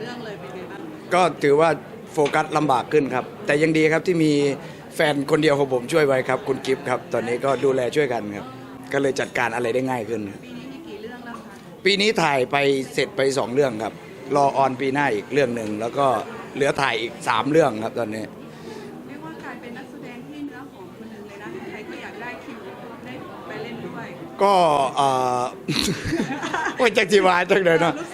เรื่องเลยเป็นไงบ้างก็ถือว่าโฟกัสลำบากขึ้นครับ แต่ยังดีครับที่มีแฟนคนเดียวของผมช่วยไว้ครับ คุณกิฟต์ครับ ตอนนี้ก็ดูแลช่วยกันครับ ก็เลยจัดการอะไรได้ง่ายขึ้นครับปีนี้มีกี่เรื่องแล้วคะปีนี้ถ่ายไปเสร็จไปสองเรื่องครับ รอออนปีหน้าอีกเรื่องหนึ่งแล้วก็เหลือถ่ายอีกสามเรื่องครับตอนนี้ เรียกว่ากลายเป็นนักแสดงที่เนื้อหอมคนหนึ่งเลยนะใครก็อยากได้คิวได้ไปเล่นด้วยก็เอ่อ โอ้ยจากจีวาจังเลยเนาะ รู้สึกจา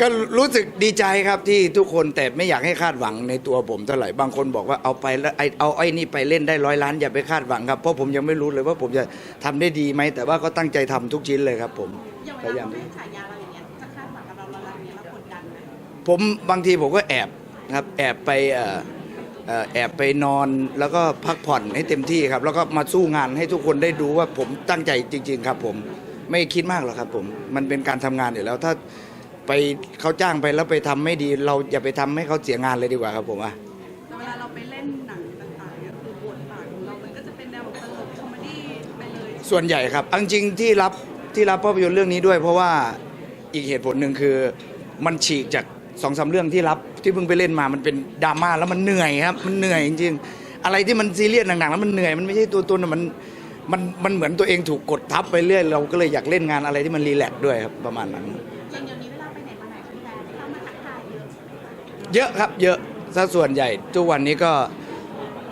กไหนก็รู้สึกดีใจครับที่ทุกคนแต่ไม่อยากให้คาดหวังในตัวผมเท่าไหร่บางคนบอกว่าเอาไปแล้วไอเอาไอ้นี่ไปเล่นได้ร้อยล้านอย่าไปคาดหวังครับเพราะผมยังไม่รู้เลยว่าผมจะทำได้ดีไหมแต่ว่าก็ตั้งใจทำทุกชิ้นเลยครับ ผมอย่างเวพยาลายามเขาให้ฉายาเราอย่างเงี้ยจะคาดหวังกับเราเราอย่างเงี้ยเรากดดันไหมผมบางทีผมก็แอบครับแอบไปเอ่อเอ่อแอบไปนอนแล้วก็พักผ่อนให้เต็มที่ครับ แล้วก็มาสู้งานให้ทุกคนได้ดูว่าผมตั้งใจจริง ๆ ครับ ผมไม่คิดมากหรอกครับ ผมมันเป็นการทำงานอยู่แล้ว ถ้า ไปเขาจ้างไปแล้วไปทำไม่ดี เราอย่าไปทำให้เขาเสียงานเลยดีกว่าครับผมอะแต่เวลาเราไปเล่นหนังต่างๆเนี่ยคือบทบาทของเรา มันก็จะเป็นแนวแบบตลกคอมเมดี้ไปเลยส่วนใหญ่ครับเอาจริงๆที่รับที่รับภาพยนตร์เรื่องนี้ด้วย เพราะว่าอีกเหตุผลหนึ่งคือมันฉีกจากสองสามเรื่องที่รับที่เพิ่งไปเล่นมามันเป็นดราม่าแล้วมันเหนื่อยครับ มันเหนื่อยจริงๆอะไรที่มันซีเรียสหนักๆแล้วมันเหนื่อยมันไม่ใช่ตัวตนอะมันมันมันเหมือนตัวเองถูกกดทับไปเรื่อยเราก็เลยอยากเล่นงานอะไรที่มันรีแลกซ์ด้วยครับประมาณนั้น เยอะครับเยอะซะส่วนใหญ่ทุกวันนี้ก็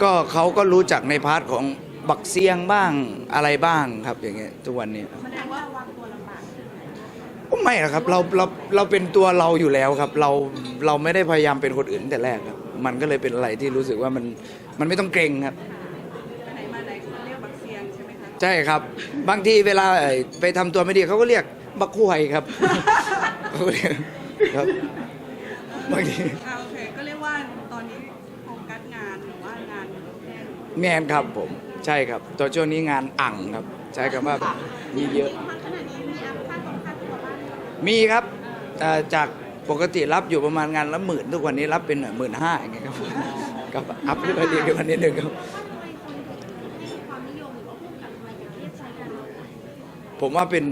ก็เขาก็รู้จักในพาร์ทของบักเซียงบ้างอะไรบ้างครับอย่างเงี้ยทุกวันนี้แสดงว่าวางตัวลำบากไม่หรอกครับเราเราเราเป็นตัวเราอยู่แล้วครับ เราเราไม่ได้พยายามเป็นคนอื่นตั้งแต่แรกครับ มันก็เลยเป็นอะไรที่รู้สึกว่ามันมันไม่ต้องเกรงครับไปไหนมาไหนเขาเรียกบักเซียงใช่ไหมคะใช่ครับ บางทีเวลาเอ่อไปทำตัวไม่ดีเขาก็เรียกบักคุยครับเขาก็เรียกครับ บางทีอ่าโอเคก็เรียกว่าตอนนี้โฟกัสงานหรือว่างานแน่นแมนครับผมใช่ครับตัวช่วงนี้งานอ่างครับ ใช้คำว่ามีเยอะขนาดนี้มีอัพค่าตรงค่าตัวบ้างไหมมีครับเอ่อจากปกติรับอยู่ประมาณงานละหมื่นทุกวันนี้รับเป็นหมื่นห้าอย่างเงี้ยครับกับอัพขึ้นมาเรียกขึ้นมานิดนึงครับทำไมคนถึงให้ความนิยมหรือว่าพูดกับทำไมถึงเรียกใช้กันผมว่าเป็น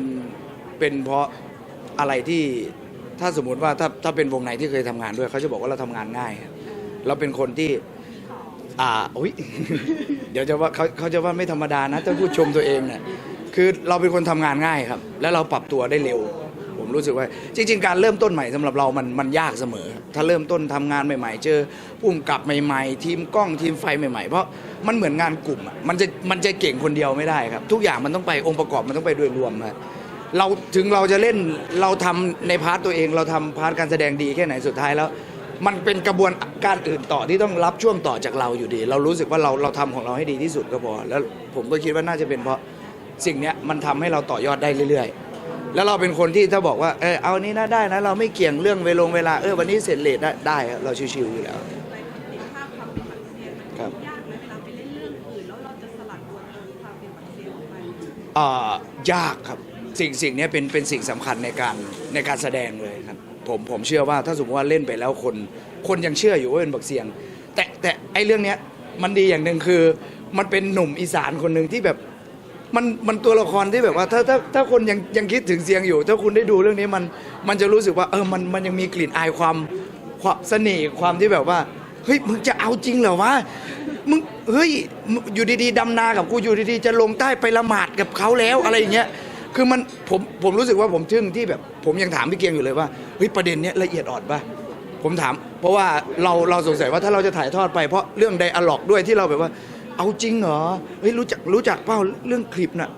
เป็นเพราะอะไรที่ ถ้าสมมุติว่าถ้าถ้าเป็นวงไหนที่เคยทำงานด้วยเขาจะบอกว่าเราทำงานง่ายครับเราเป็นคนที่ อ่าอุ้ยเดี๋ยวจะว่าเขาเขาจะว่าไม่ธรรมดานะถ้าพูดชมตัวเองเนี่ยคือเราเป็นคนทำงานง่ายครับ แล้วเราปรับตัวได้เร็ว ผมรู้สึกว่า จริง ๆ การเริ่มต้นใหม่สำหรับเรามันมันยากเสมอ ถ้าเริ่มต้นทำงานใหม่ ๆ เจอพุ่มกับใหม่ ๆ ทีมกล้องทีมไฟใหม่ ๆ เพราะมันเหมือนงานกลุ่มอะมันจะมันจะเก่งคนเดียวไม่ได้ครับ ทุกอย่างมันต้องไปองค์ประกอบมันต้องไปโดยรวมครับ เราถึงเราจะเล่นเราทำในพาร์ทตัวเอง เราทำพาร์ทการแสดงดีแค่ไหนสุดท้ายแล้ว มันเป็นกระบวนการอื่นต่อที่ต้องรับช่วงต่อจากเราอยู่ดี เรารู้สึกว่าเราเราทำของเราให้ดีที่สุดก็พอ แล้วผมก็คิดว่าน่าจะเป็นเพราะสิ่งเนี้ยมันทำให้เราต่อยอดได้เรื่อยๆ แล้วเราเป็นคนที่ถ้าบอกว่าเออเอานี้นะได้นะ เราไม่เกี่ยงเรื่องเวลงเวลาเออวันนี้เสร็จเลทได้ได้ครับเราชิวๆอยู่แล้วไปติดภาพความเป็นบักเซียงมันครับยากไหมเวลาไปเล่นเรื่องอื่นแล้วเราจะสลัดตัวตนความเป็นบักเซียงออกไปอ่ายากครับ สิ่งสิ่งนี้เป็นเป็นสิ่งสำคัญในการในการแสดงเลยครับผมผมเชื่อว่าถ้าสมมติว่าเล่นไปแล้วคน คนยังเชื่ออยู่ว่าเป็นบักเสียง แต่แต่ไอเรื่องเนี้ยมันดีอย่างหนึ่งคือ มันเป็นหนุ่มอีสานคนหนึ่งที่แบบมันมันตัวละครที่แบบว่าถ้าถ้าถ้าคนยังยังคิดถึงเสียงอยู่ ถ้าคุณได้ดูเรื่องนี้มันมันจะรู้สึกว่าเออมันมันยังมีกลิ่นอายความความเสน่ห์ความที่แบบว่าเฮ้ยมึงจะเอาจริงเหรอวะมึงเฮ้ยอยู่ดีๆดำนากับกูอยู่ดีๆจะลงใต้ไปละหมาดกับเขาแล้วอะไรอย่างเงี้ย คือมันผมผมรู้สึกว่าผมทึ่งที่แบบ ผมยังถามพี่เกียงอยู่เลยว่าเฮ้ยประเด็นเนี้ยละเอียดอ่อนป่ะผมถาม เพราะว่าเราเราสงสัยว่าถ้าเราจะถ่ายทอดไปเพราะเรื่องไดอะล็อกด้วยที่เราแบบว่า เอาจริงเหรอเฮ้ยรู้จักรู้จักเปล่าเรื่องคลิปน่ะ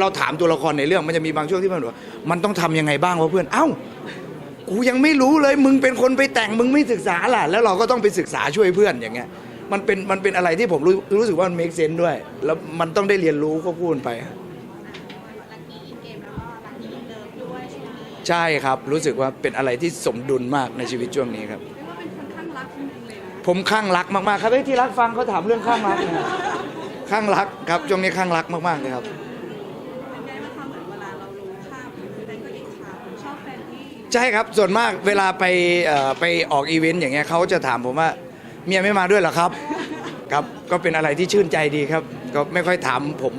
เราถามตัวละครในเรื่องมันจะมีบางช่วงที่มันแบบว่ามันต้องทำยังไงบ้างวะเพื่อนเอ้ากูยังไม่รู้เลยมึงเป็นคนไปแต่งมึงไม่ศึกษาล่ะ แล้วเราก็ต้องไปศึกษาช่วยเพื่อนอย่างเงี้ยมันเป็นมันเป็นอะไรที่ผมรู้รู้สึกว่ามัน make sense ด้วย แล้วมันต้องได้เรียนรู้ควบคู่กันไป ใช่ไหมใช่ครับ รู้สึกว่าเป็นอะไรที่สมดุลมากในชีวิตช่วงนี้ครับ เรียกว่าเป็นคนข้างรักคนหนึงเลยนะผมข้างรักมากๆครับเฮ้ยที่รักฟังเขาถามเรื่องข้างรักนะข้างรักครับช่วงนี้ข้างรักมากๆเลยครับ เป็นไงบ้างคะเหมือนเวลาเราลงภาพคือแฟนก็อิจฉาผมชอบแฟนที่ใช่ครับส่วนมากเวลาไปเอ่อไปออกอีเวนต์อย่างเงี้ยเขาจะถามผมว่าเมียไม่มาด้วยเหรอครับครับก็เป็นอะไรที่ชื่นใจดีครับ ก็ไม่ค่อยถามผม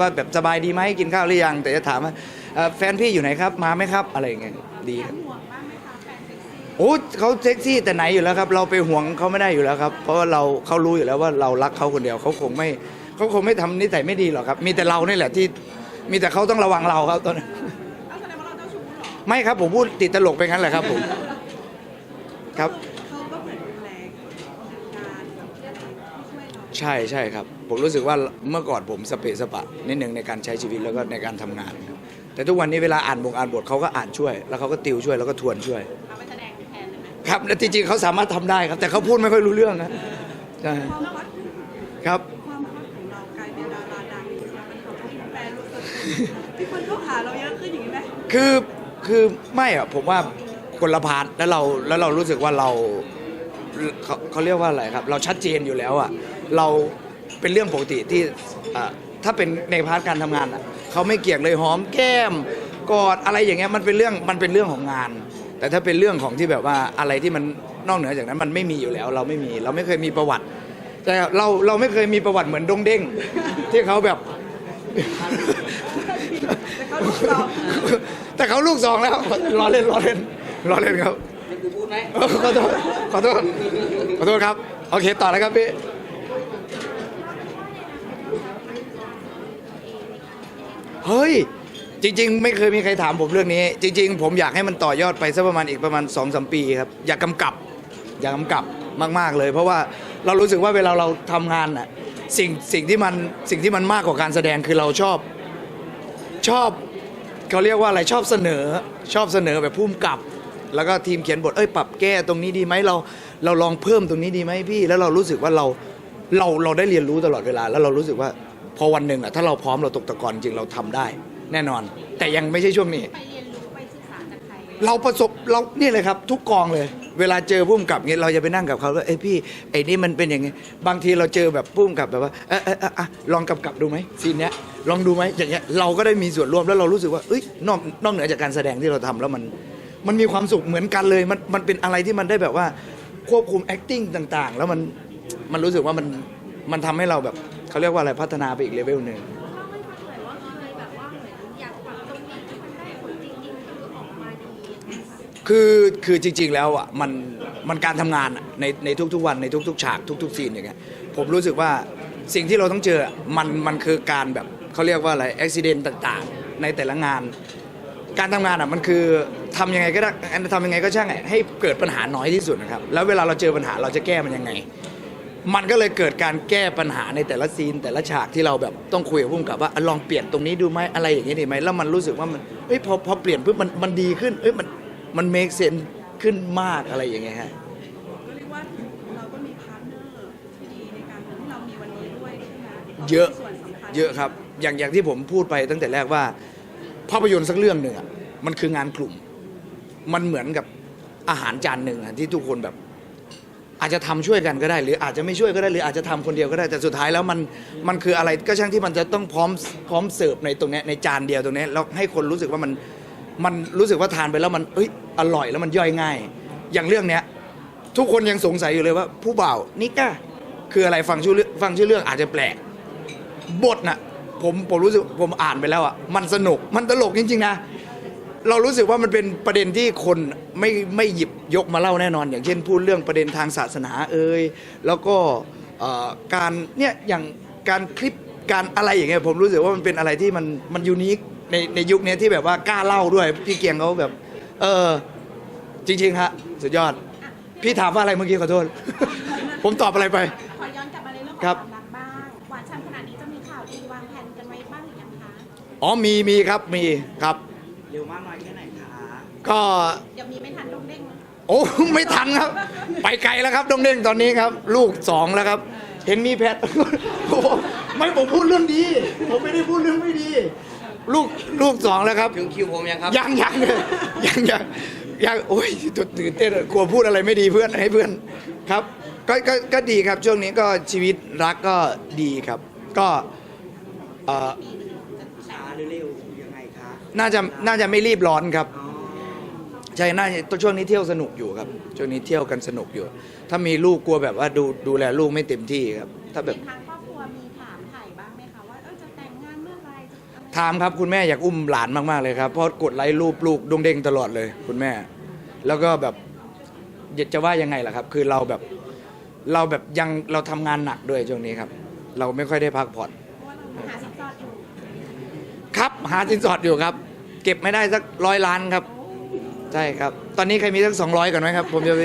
ว่าแบบสบายดีไหมกินข้าวหรือยัง แต่จะถามว่า เอ่อแฟนพี่อยู่ไหนครับมาไหมครับ อะไรอย่างเงี้ยดีครับห่วงบ้างไหมคะแฟนเซ็กซี่โอ้เขาเซ็กซี่แต่ไหนอยู่แล้วครับ เราไปห่วงเขาไม่ได้อยู่แล้วครับ เพราะว่าเราเขารู้อยู่แล้วว่าเรารักเขาคนเดียวเขาคงไม่เขาคงไม่ทำนิสัยไม่ดีหรอกครับ มีแต่เรานี่แหละที่มีแต่เขาต้องระวังเราครับตอนนี้นเอาแสดงว่าเราเจ้าชู้เหรอไม่ครับผมพูดติดตลกไปงั้นแหละครับผมครับ เขาก็เหมือนดูแลการช่วยเราใช่ใช่ครับ ผมรู้สึกว่าเมื่อก่อนผมสเปะสปะนิดหนึ่งในการใช้ชีวิตแล้วก็ในการทำงานครับ แต่ทุกวันนี้เวลาอ่านบทอ่านบทเขาก็อ่านช่วย แล้วเขาก็ติวช่วยแล้วก็ทวนช่วย เอาไปแสดงแทนเลยไหมครับและจริงๆเขาสามารถทำได้ครับ แต่เขาพูดไม่ค่อยรู้เรื่องนะใช่ความฮอตครับ ความฮอตของเรากลายเป็นดาราดังมันทำให้แฟนรู้สึกมีคนเข้าหาเราเยอะขึ้นอย่างนี้ไหมคือคือไม่อะผมว่าคนละพาร์ทแล้วเราแล้วเรารู้สึกว่าเราเขาเขาเรียกว่าอะไรครับ เราชัดเจนอยู่แล้วอะเราเป็นเรื่องปกติที่อะถ้าเป็นในพาร์ทการทำงานอะ เขาไม่เกี่ยงเลยหอมแก้มกอดอะไรอย่างเงี้ยมันเป็นเรื่องมันเป็นเรื่องของงาน แต่ถ้าเป็นเรื่องของที่แบบว่าอะไรที่มันนอกเหนือจากนั้นมันไม่มีอยู่แล้ว เราไม่มีเราไม่เคยมีประวัติ แต่เราเราไม่เคยมีประวัติเหมือนดงเด้งที่เขาแบบ แต่เขาลูกเราแต่เขาลูกสองแล้วรอเล่นรอเล่นรอเล่นครับเออขอโทษขอโทษขอโทษครับ โอเค ต่อแล้วครับพี่ เฮ้ย จริง ๆ ไม่เคยมีใครถามผมเรื่องนี้ จริง ๆ ผมอยากให้มันต่อยอดไปสักประมาณอีกประมาณ2อสปีครับ อยากกำกับ อยากกำกับมาก ๆ เลย เพราะว่าเรารู้สึกว่าเวลาเราทำงานอะสิ่งสิ่งที่มันสิ่งที่มันมากกว่าการแสดงคือเราชอบ ชอบเขาเรียกว่าอะไรชอบเสนอ ชอบเสนอแบบพุ่มกับ แล้วก็ทีมเขียนบทเอ้ยปรับแก้ตรงนี้ดีไหมเราเราลองเพิ่มตรงนี้ดีไหมพี่ แล้วเรารู้สึกว่าเราเราเราได้เรียนรู้ตลอดเวลา แล้วเรารู้สึกว่า พอวันหนึ่งอะถ้าเราพร้อมเราตกตะกอนจริงเราทำได้ แน่นอน แต่ยังไม่ใช่ช่วงนี้ ไปเรียนรู้ไปศึกษาจากใครเราประสบเรานี่เลยครับ ทุกกองเลย เวลาเจอพุ่มกับเงี้ยเราจะไปนั่งกับเขาว่าเอ้ยพี่ไอ้นี่มันเป็นอย่างไงบางทีเราเจอแบบพุ่มกับแบบว่าเออเออเอออะลองกำกับดูไหมซีนเนี้ยลองดูไหมอย่างเงี้ยเราก็ได้มีส่วนร่วมแล้วเรารู้สึกว่าเอ้ยนอกนอกเหนือจากการแสดงที่เราทำแล้วมันมันมีความสุขเหมือนกันเลย มันมันเป็นอะไรที่มันได้แบบว่าควบคุม acting ต่างๆ แล้วมันมันรู้สึกว่ามันมันทำให้เราแบบ เขาเรียกว่าอะไรพัฒนาไปอีกเลเวลหนึ่งเล่าให้ฟังหน่อยว่าเคยแบบว่าเหมือนอยากปรับตรงนี้ให้มันได้ผลจริงๆคือออกมาดีอย่างคือคือจริง ๆ แล้วอะมันมันการทำงานในในทุกๆวันในทุก ๆ ฉากทุก ๆ ซีนอย่างเงี้ยผมรู้สึกว่าสิ่งที่เราต้องเจอมันมันคือการแบบเขาเรียกว่าอะไรอุบิเหตุต่างๆ ในแต่ละงาน การทำงานอะมันคือทำยังไงก็ได้ทำยังไงก็ช่างให้เกิดปัญหาน้อยที่สุดนะครับ แล้วเวลาเราเจอปัญหาเราจะแก้มันยังไง มันก็เลยเกิดการแก้ปัญหาในแต่ละซีน แต่ละฉากที่เราแบบต้องคุยกับพุ่มกับว่าอะลองเปลี่ยนตรงนี้ดูไหมอะไรอย่างเงี้ยดีไหมแล้วมันรู้สึกว่ามันเอ้ยพอพอเปลี่ยนปุ๊บมันมันดีขึ้นเอ้ยมันมันเมคเซนขึ้นมากอะไรอย่างเงี้ยฮะ ก็เรียกว่าเราก็มีพาร์ทเนอร์ที่ดีในการที่เรามีวันนี้ด้วยใช่ไหมเยอะส่วนสำคัญเยอะครับ อย่างอย่างที่ผมพูดไปตั้งแต่แรกว่า ภาพยนตร์สักเรื่องหนึ่งอะมันคืองานกลุ่ม มันเหมือนกับอาหารจานหนึ่งอะที่ทุกคนแบบ อาจจะทำช่วยกันก็ได้ หรืออาจจะไม่ช่วยก็ได้หรืออาจจะทำคนเดียวก็ได้แต่สุดท้ายแล้วมันมันคืออะไรก็ช่างที่มันจะต้องพร้อมพร้อมเสิร์ฟในตรงเนี้ยในจานเดียวตรงเนี้ยแล้วให้คนรู้สึกว่ามันมันรู้สึกว่าทานไปแล้วมันเอ้ยอร่อยแล้วมันย่อยง่าย อย่างเรื่องเนี้ยทุกคนยังสงสัยอยู่เลยว่า ผู้บ่าวนิก้าคืออะไรฟังชื่อเรื่องฟังชื่อเรื่องอาจจะแปลกบทน่ะผมผมรู้สึกผมอ่านไปแล้วอะมันสนุกมันตลกจริงๆนะ เรารู้สึกว่ามันเป็นประเด็นที่คนไม่ไม่หยิบยกมาเล่าแน่นอน อย่างเช่นพูดเรื่องประเด็นทางศาสนาเอ่ยแล้วก็เอ่อการเนี่ยอย่างการคลิปการอะไรอย่างเงี้ยผมรู้สึกว่ามันเป็นอะไรที่มันมันยูนิคในในยุคนี้ที่แบบว่ากล้าเล่าด้วยพี่เกียงเขาแบบ เออจริงๆฮะสุดยอด พี่ถามว่าอะไรเมื่อกี้ขอโทษ ผมตอบอะไรไป ขอย้อนกลับมาในเรื่องของครับความรักบ้างหวานฉ่ำขนาดนี้จะมีข่าวดีวางแผนกันไว้บ้างหรือยังคะ อ๋อมีมีครับมีครับ เร็วมากน้อยแค่ไหนคะ ก็เดี๋ยวมีไม่ทันดงเด้งนะโอ้ไม่ทันครับ ไปไกลแล้วครับดงเด้งตอนนี้ครับ ลูกสองแล้วครับ เห็นมีแพทโอ้โหไม่ผมพูดเรื่องดี ผมไม่ได้พูดเรื่องไม่ดี ลูกลูกสองแล้วครับ ถึงคิวผมยังครับ ยังยังเลยยังยังยังโอ้ยตื่นเต้นอะกลัวพูดอะไรไม่ดีเพื่อนให้เพื่อนครับก็ก็ก็ดีครับช่วงนี้ก็ชีวิตรักก็ดีครับ ก็เอ่อช้าหรือเร็วยังไงคะน่าจะน่าจะไม่รีบร้อนครับอ๋อใช่น่าจะช่วงนี้เที่ยวสนุกอยู่ครับ ช่วงนี้เที่ยวกันสนุกอยู่ ถ้ามีลูกกลัวแบบว่าดูดูแลลูกไม่เต็มที่ครับ ถ้าแบบทางครอบครัวมีถามถ่ายบ้างไหมคะว่าเออจะแต่งงานเมื่อไหรจะอะไรถามครับคุณแม่อยากอุ้มหลานมากๆเลยครับเพราะกดไลค์รูปลูกดงเด้งตลอดเลยคุณแม่ แล้วก็แบบจะว่ายังไงล่ะครับ คือเราแบบเราแบบยังเราทำงานหนักด้วยช่วงนี้ครับ เราไม่ค่อยได้พักผ่อนเพราะว่าเราหาสินสอดอยู่ครับหาสินสอดอยู่ครับ เก็บไม่ได้สักร้อยล้านครับใช่ครับ ตอนนี้ใครมีสักสองร้อยก่อนไหมครับ ผมจะไป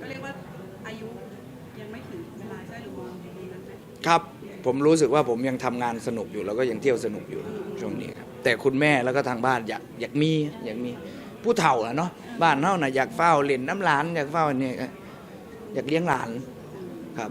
ก็เรียกว่าอายุยังไม่ถึงเวลาใช่หรือมองอย่างนี้นั้นไหมครับ ผมรู้สึกว่าผมยังทำงานสนุกอยู่แล้วก็ยังเที่ยวสนุกอยู่ช่วงนี้ครับ แต่คุณแม่แล้วก็ทางบ้านอยากอยากมีอยากมีผู้เฒ่าอะเนาะบ้านเฮาน่ะอยากเฝ้าเล่นน้ำหลานอยากเฝ้าเนี่ยอยากเลี้ยงหลานครับ